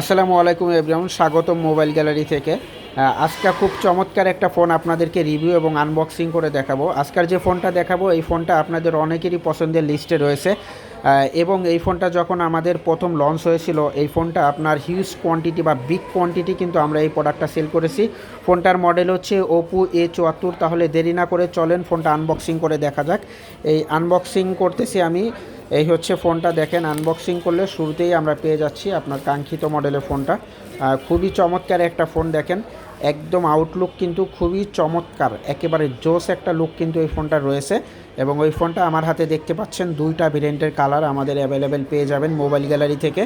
আসসালামু আলাইকুম এভরিওয়ান স্বাগতম মোবাইল গ্যালারি থেকে। আজকে খুব চমৎকার একটা ফোন আপনাদেরকে রিভিউ এবং আনবক্সিং করে দেখাবো। আজকের যে ফোনটা দেখাবো, এই ফোনটা আপনাদের অনেকেরই পছন্দের লিস্টে রয়েছে। এবং এই ফোনটা যখন আমাদের প্রথম লঞ্চ হয়েছিল, এই ফোনটা আপনার হিউজ কোয়ান্টিটি বা বিগ কোয়ান্টিটি কিন্তু আমরা এই প্রোডাক্টটা সেল করেছি। ফোনটার মডেল হচ্ছে ওপো এ চুয়াত্তর। তাহলে দেরি না করে চলেন ফোনটা আনবক্সিং করে দেখা যাক। এই আনবক্সিং করতেছি আমি। এই হচ্ছে ফোনটা দেখেন আনবক্সিং করলে শুরুতেই আমরা পেয়ে যাচ্ছি আপনার কাঙ্ক্ষিত মডেলের ফোনটা। খুবই চমৎকার একটা ফোন দেখেন। একদম আউটলুক কিন্তু খুবই চমৎকার। একেবারে জোস একটা লুক কিন্তু এই ফোনটা রয়েছে এবং ওই ফোনটা আমার হাতে দেখতে পাচ্ছেন, দুইটা ভেরিয়েন্টের কালার আমাদের অ্যাভেলেবেল পেয়ে যাবেন মোবাইল গ্যালারি থেকে।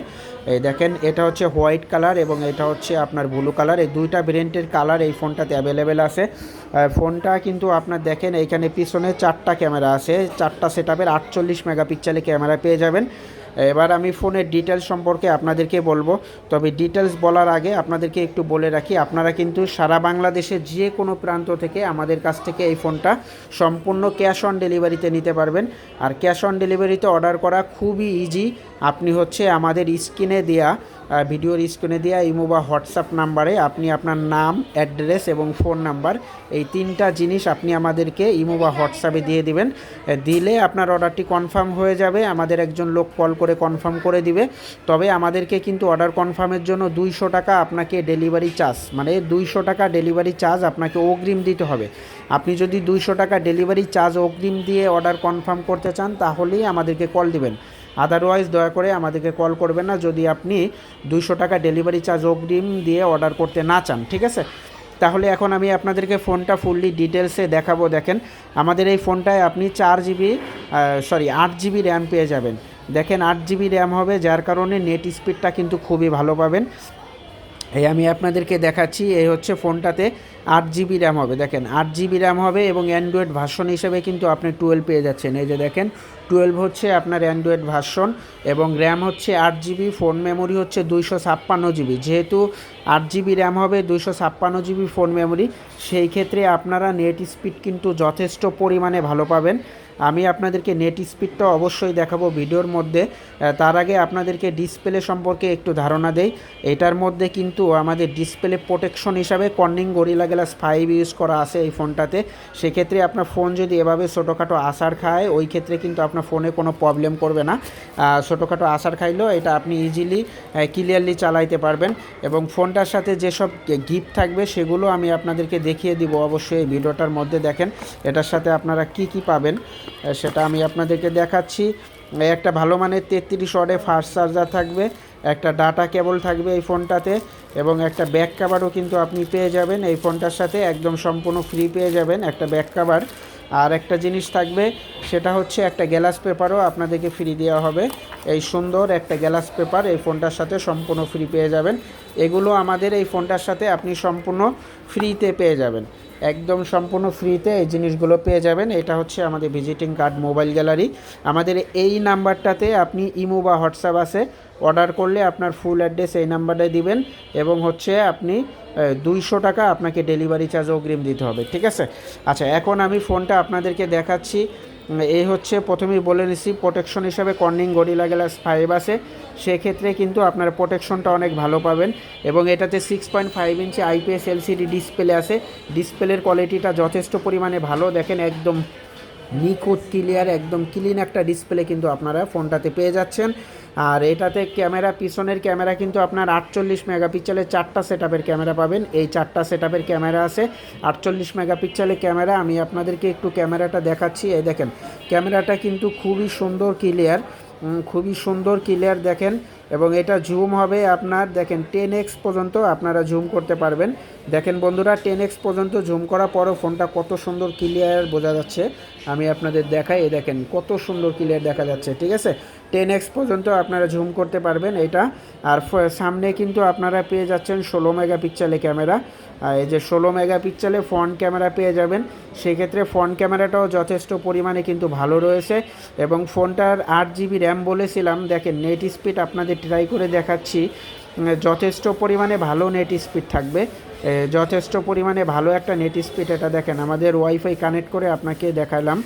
এই দেখেন, এটা হচ্ছে হোয়াইট কালার এবং এটা হচ্ছে আপনার ব্লু কালার এই দুইটা ভেরিয়েন্টের কালার এই ফোনটাতে অ্যাভেলেবেল আছে। ফোনটা কিন্তু আপনার দেখেন এইখানে পিছনে চারটা ক্যামেরা আছে। চারটা সেট আপের আটচল্লিশ মেগাপিক্সেলের ক্যামেরা পেয়ে যাবেন। এবার আমি ফোনের ডিটেলস সম্পর্কে আপনাদেরকে বলব। তবে ডিটেলস বলার আগে আপনাদেরকে একটু বলে রাখি আপনারা কিন্তু সারা বাংলাদেশের যে কোনো প্রান্ত থেকে আমাদের কাছ থেকে এই ফোনটা সম্পূর্ণ ক্যাশ অন ডেলিভারিতে নিতে পারবেন। আর ক্যাশ অন ডেলিভারিতে অর্ডার করা খুবই ইজি আপনি হচ্ছে আমাদের স্ক্রিনে আহ, ভিডিওর স্ক্রিনে দেওয়া ইমো বা হোয়াটসঅ্যাপ নাম্বারে আপনি আপনার নাম, অ্যাড্রেস এবং ফোন নাম্বার, এই তিনটা জিনিস আপনি আমাদেরকে ইমো বা হোয়াটসঅ্যাপে দিয়ে দিবেন। দিলে আপনার অর্ডারটি কনফার্ম হয়ে যাবে, আমাদের একজন লোক কল করে কনফার্ম করে দিবে। তবে আমাদেরকে কিন্তু অর্ডার কনফার্মের জন্য দুইশো টাকা আপনাকে ডেলিভারি চার্জ মানে দুইশো টাকা ডেলিভারি চার্জ আপনাকে অগ্রিম দিতে হবে। আপনি যদি দুইশো টাকা ডেলিভারি চার্জ অগ্রিম দিয়ে অর্ডার কনফার্ম করতে চান, তাহলেই আমাদেরকে কল দিবেন। আদারওয়াইজ দয়া করে আমাদেরকে কল করবেন না। যদি আপনি দুইশো টাকা ডেলিভারি চার্জ অগ্রিম দিয়ে অর্ডার করতে না চান, ঠিক আছে? তাহলে এখন আমি আপনাদেরকে ফোনটা ফুললি ডিটেলসে দেখাবো। দেখেন, আমাদের এই ফোনটায় আপনি চার জিবি সরি আট জিবি র্যাম পেয়ে যাবেন। দেখেন, আট জিবি র্যাম হবে, যার কারণে নেট স্পিডটা কিন্তু খুবই ভালো পাবেন। এই আমি আপনাদেরকে দেখাচ্ছি, এই হচ্ছে ফোনটাতে আট জিবি র্যাম হবে। দেখেন, আট জিবি র্যাম হবে এবং অ্যান্ড্রয়েড ভার্সন হিসেবে কিন্তু আপনি টুয়েলভ পেয়ে যাচ্ছেন। এই যে দেখেন টুয়েলভ হচ্ছে আপনার অ্যান্ড্রয়েড ভার্সন এবং র্যাম হচ্ছে আট জিবি ফোন মেমোরি হচ্ছে দুইশো ছাপ্পান্ন জিবি যেহেতু আট জিবি র্যাম হবে, দুইশো ছাপ্পান্ন জিবি ফোন মেমোরি সেই ক্ষেত্রে আপনারা নেট স্পিড কিন্তু যথেষ্ট পরিমাণে ভালো পাবেন। আমি আপনাদেরকে নেট স্পিডটা অবশ্যই দেখাবো ভিডিওর মধ্যে। তার আগে আপনাদেরকে ডিসপ্লে সম্পর্কে একটু ধারণা দেই। এটার মধ্যে কিন্তু আমাদের ডিসপ্লে প্রোটেকশন হিসাবে Corning Gorilla Glass five use করা আছে এই ফোনটাতে। সেক্ষেত্রে আপনার ফোন যদি এভাবে ছোটোখাটো আসার খায়, ওই ক্ষেত্রে কিন্তু আপনার ফোনে কোনো প্রবলেম করবে না। ছোটোখাটো আসার খাইলেও এটা আপনি ইজিলি ক্লিয়ারলি চালাইতে পারবেন। এবং ফোনটার সাথে যেসব গিফট থাকবে, সেগুলো আমি আপনাদেরকে দেখিয়ে দিব অবশ্যই এই ভিডিওটার মধ্যে দেখেন। এটার সাথে আপনারা কি কি পাবেন? সেটা আমি আপনাদেরকে দেখাচ্ছি। একটা ভালো মানের তেত্রিশ ওয়ার্ডে ফাস্ট চার্জার থাকবে, একটা ডাটা কেবল থাকবে এই ফোনটাতে, এবং একটা ব্যাক কাভারও কিন্তু আপনি পেয়ে যাবেন। এই ফোনটার সাথে একদম সম্পূর্ণ ফ্রি পেয়ে যাবেন একটা ব্যাক কাভার আর একটা জিনিস থাকবে, সেটা হচ্ছে একটা গ্যালাস পেপারও আপনাদেরকে ফ্রি দেওয়া হবে। এই সুন্দর একটা গ্যালাস পেপার এই ফোনটার সাথে সম্পূর্ণ ফ্রি পেয়ে যাবেন। এগুলো আমাদের এই ফোনটার সাথে আপনি সম্পূর্ণ ফ্রিতে পেয়ে যাবেন। একদম সম্পূর্ণ ফ্রিতে এই জিনিসগুলো পেয়ে যাবেন। এটা হচ্ছে আমাদের ভিজিটিং কার্ড মোবাইল গ্যালারি আমাদের এই নাম্বারটাতে আপনি ইমো বা হোয়াটসঅ্যাপ আছে। অর্ডার করলে আপনার ফুল অ্যাড্রেস এই নাম্বারটায় দিবেন এবং হচ্ছে আপনি দুইশো টাকা আপনাকে ডেলিভারি চার্জ অগ্রিম দিতে হবে, ঠিক আছে? আচ্ছা এখন আমি ফোনটা আপনাদেরকে দেখাচ্ছি। এই হচ্ছে প্রথমেই বলে নিছি প্রোটেকশন হিসাবে কর্নিং গরিলা গ্লাস ফাইভ আছে। সেক্ষেত্রে কিন্তু আপনার প্রোটেকশনটা অনেক ভালো পাবেন এবং এটাতে six point five inch IPS LCD display আছে। ডিসপ্লের কোয়ালিটিটা যথেষ্ট পরিমাণে ভালো। দেখেন একদম নিখুঁত ক্লিয়ার একদম ক্লিন একটা ডিসপ্লে কিন্তু আপনারা ফোনটাতে পেয়ে যাচ্ছেন। আর এটাতে ক্যামেরা, পিছনের ক্যামেরা কিন্তু আপনার আটচল্লিশ মেগাপিক্সেলের চারটা সেট ক্যামেরা পাবেন। এই চারটা সেট ক্যামেরা আছে, আটচল্লিশ মেগাপিক্সেলের ক্যামেরা। আমি আপনাদেরকে একটু ক্যামেরাটা দেখাচ্ছি। এই দেখেন, ক্যামেরাটা কিন্তু খুবই সুন্দর ক্লিয়ার খুবই সুন্দর ক্লিয়ার দেখেন। এবং এটা জুম হবে আপনার, দেখেন টেন এক্স পর্যন্ত আপনারা জুম করতে পারবেন। দেখেন বন্ধুরা টেন এক্স পর্যন্ত জুম করার পরও ফোনটা কত সুন্দর ক্লিয়ার বোঝা যাচ্ছে। আমি আপনাদের দেখাই, এই দেখেন, কত সুন্দর ক্লিয়ার দেখা যাচ্ছে, ঠিক আছে? টেন এক্স পর্যন্ত আপনারা জুম করতে পারবেন এটা। আর সামনে কিন্তু আপনারা পেয়ে যাচ্ছেন ষোলো মেগা মেগাপিক্সেলে ক্যামেরা এই যে ষোলো মেগা মেগাপিক্সেলে ফ্রন্ট ক্যামেরা পেয়ে যাবেন, সেক্ষেত্রে ফ্রন্ট ক্যামেরাটাও যথেষ্ট পরিমাণে কিন্তু ভালো রয়েছে। এবং ফোনটার আট জিবি র্যাম বলেছিলাম, দেখেন নেট স্পিড আপনাদের ট্রাই করে দেখাচ্ছি। যথেষ্ট পরিমাণে ভালো নেট স্পিড থাকবে। যথেষ্ট পরিমাণে ভালো একটা নেট স্পিড এটা দেখেন, আমাদের ওয়াইফাই কানেক্ট করে আপনাকে দেখালাম।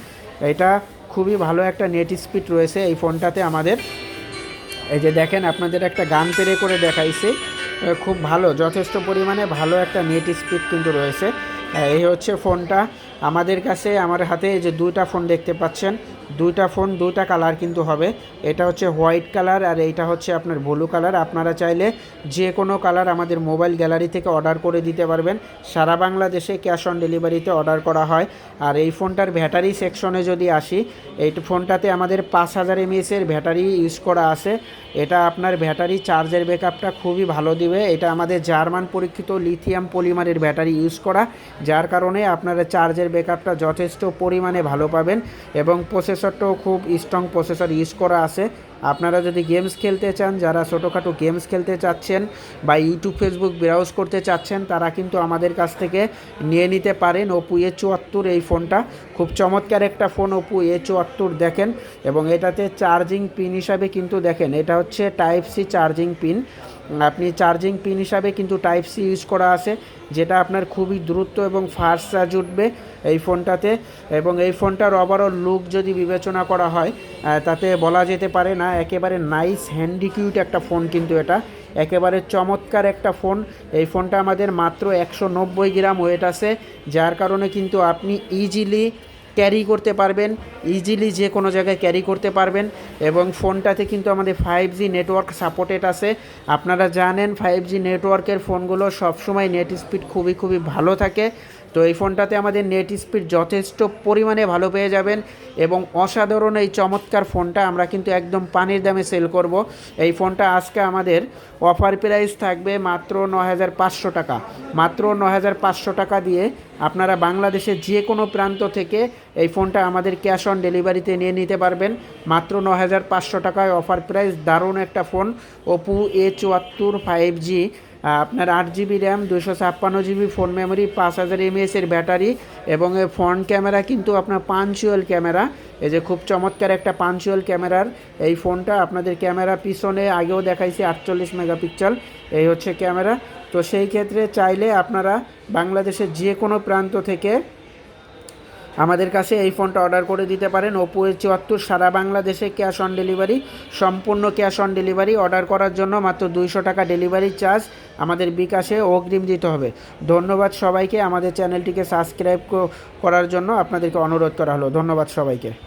এটা খুবই ভালো একটা নেট স্পিড রয়েছে এই ফোনটাতে আমাদের। এই যে দেখেন, আপনাদের একটা গান পেরে করে দেখাইছি। খুব ভালো, যথেষ্ট পরিমাণে ভালো একটা নেট স্পিড কিন্তু রয়েছে। এই হচ্ছে ফোনটা। আমাদের কাছে, আমার হাতে এই যে দুইটা ফোন দেখতে পাচ্ছেন দুইটা ফোন দুইটা কালার কিন্তু হবে। এটা হচ্ছে হোয়াইট কালার আর এইটা হচ্ছে আপনার ব্লু কালার আপনারা চাইলে যে কোনো কালার আমাদের মোবাইল গ্যালারি থেকে অর্ডার করে দিতে পারবেন। সারা বাংলাদেশে ক্যাশ অন ডেলিভারিতে অর্ডার করা হয়। আর এই ফোনটার ব্যাটারি সেকশনে যদি আসি, এই ফোনটাতে আমাদের পাঁচ হাজার এমএসের ব্যাটারি ইউজ করা আছে। এটা আপনার ব্যাটারি চার্জের ব্যাকআপটা খুবই ভালো দিবে। এটা আমাদের জার্মান পরীক্ষিত লিথিয়াম পলিমারের ব্যাটারি ইউজ করা। যার কারণে আপনারা চার্জের ব্যাকআপটা যথেষ্ট পরিমাণে ভালো পাবেন এবং প্রসেসরটাও খুব স্ট্রং প্রসেসর ইউজ করা আছে। আপনারা যদি গেমস খেলতে চান, যারা ছোটোখাটো গেমস খেলতে চাচ্ছেন বা ইউটিউব ফেসবুক ব্রাউজ করতে চাচ্ছেন, তারা কিন্তু আমাদের কাছ থেকে নিয়ে নিতে পারেন ওপো এ চুয়াত্তর। এই ফোনটা খুব চমৎকার একটা ফোন ওপো এ চুয়াত্তর দেখেন এবং এটাতে চার্জিং পিন হিসাবে কিন্তু দেখেন। এটা হচ্ছে টাইপ সি চার্জিং পিন আপনি চার্জিং পিন হিসাবে কিন্তু টাইপ সি ইউজ করা আছে, যেটা আপনার খুবই দ্রুত এবং ফাস্ট চার্জ উঠবে এই ফোনটাতে এবং এই ফোনটার ওভারঅল লুক যদি বিবেচনা করা হয় তাতে বলা যেতে পারে না, একেবারে নাইস হ্যান্ডিকিউট একটা ফোন কিন্তু এটা। একেবারে চমৎকার একটা ফোন এই ফোনটা আমাদের মাত্র একশো নব্বই গ্রাম ওয়েট আছে, যার কারণে কিন্তু আপনি ইজিলি ক্যারি করতে পারবেন ইজিলি যে কোনো জায়গায় ক্যারি করতে পারবেন এবং ফোনটাতে কিন্তু আমাদের ফাইভ জি নেটওয়ার্ক সাপোর্টেড আছে। আপনারা জানেন ফাইভ জি নেটওয়ার্কের ফোনগুলো সবসময় নেট স্পিড খুবই খুবই ভালো থাকে। তো এই ফোনটাতে আমাদের নেট স্পিড যথেষ্ট পরিমাণে ভালো পেয়ে যাবেন এবং অসাধারণ এই চমৎকার ফোনটা আমরা কিন্তু একদম পানির দামে সেল করব। এই ফোনটা আজকে আমাদের অফার প্রাইস থাকবে মাত্র ন হাজার পাঁচশো টাকা। মাত্র ন হাজার পাঁচশো টাকা দিয়ে আপনারা বাংলাদেশের যে কোনো প্রান্ত থেকে এই ফোনটা আমাদের ক্যাশ অন ডেলিভারিতে নিয়ে নিতে পারবেন। মাত্র ন হাজার পাঁচশো টাকায় অফার প্রাইস দারুণ একটা ফোন। ওপো এ চুয়াত্তর ফাইভ জি আপনার আট জিবি র্যাম দুশো ছাপ্পান্ন জিবি ফোন মেমোরি পাঁচ হাজার এমএসের ব্যাটারি এবং ফ্রন্ট ক্যামেরা কিন্তু আপনার পাঞ্চুয়াল ক্যামেরা এই যে খুব চমৎকার একটা পাঞ্চুয়াল ক্যামেরার এই ফোনটা আপনাদের ক্যামেরা পিছনে আগেও দেখাইছি, আটচল্লিশ মেগাপিক্সেল এই হচ্ছে ক্যামেরা তো সেই ক্ষেত্রে চাইলে আপনারা বাংলাদেশের যে কোনো প্রান্ত থেকে আমাদের কাছে এই ফোনটা অর্ডার করে দিতে পারেন। ওপো এ চুয়াত্তর সারা বাংলাদেশে ক্যাশ অন ডেলিভারি সম্পূর্ণ ক্যাশ অন ডেলিভারি অর্ডার করার জন্য মাত্র দুইশো টাকা ডেলিভারি চার্জ আমাদের বিকাশে অগ্রিম দিতে হবে। ধন্যবাদ সবাইকে। আমাদের চ্যানেলটিকে সাবস্ক্রাইব করার জন্য আপনাদেরকে অনুরোধ করা হলো। ধন্যবাদ সবাইকে।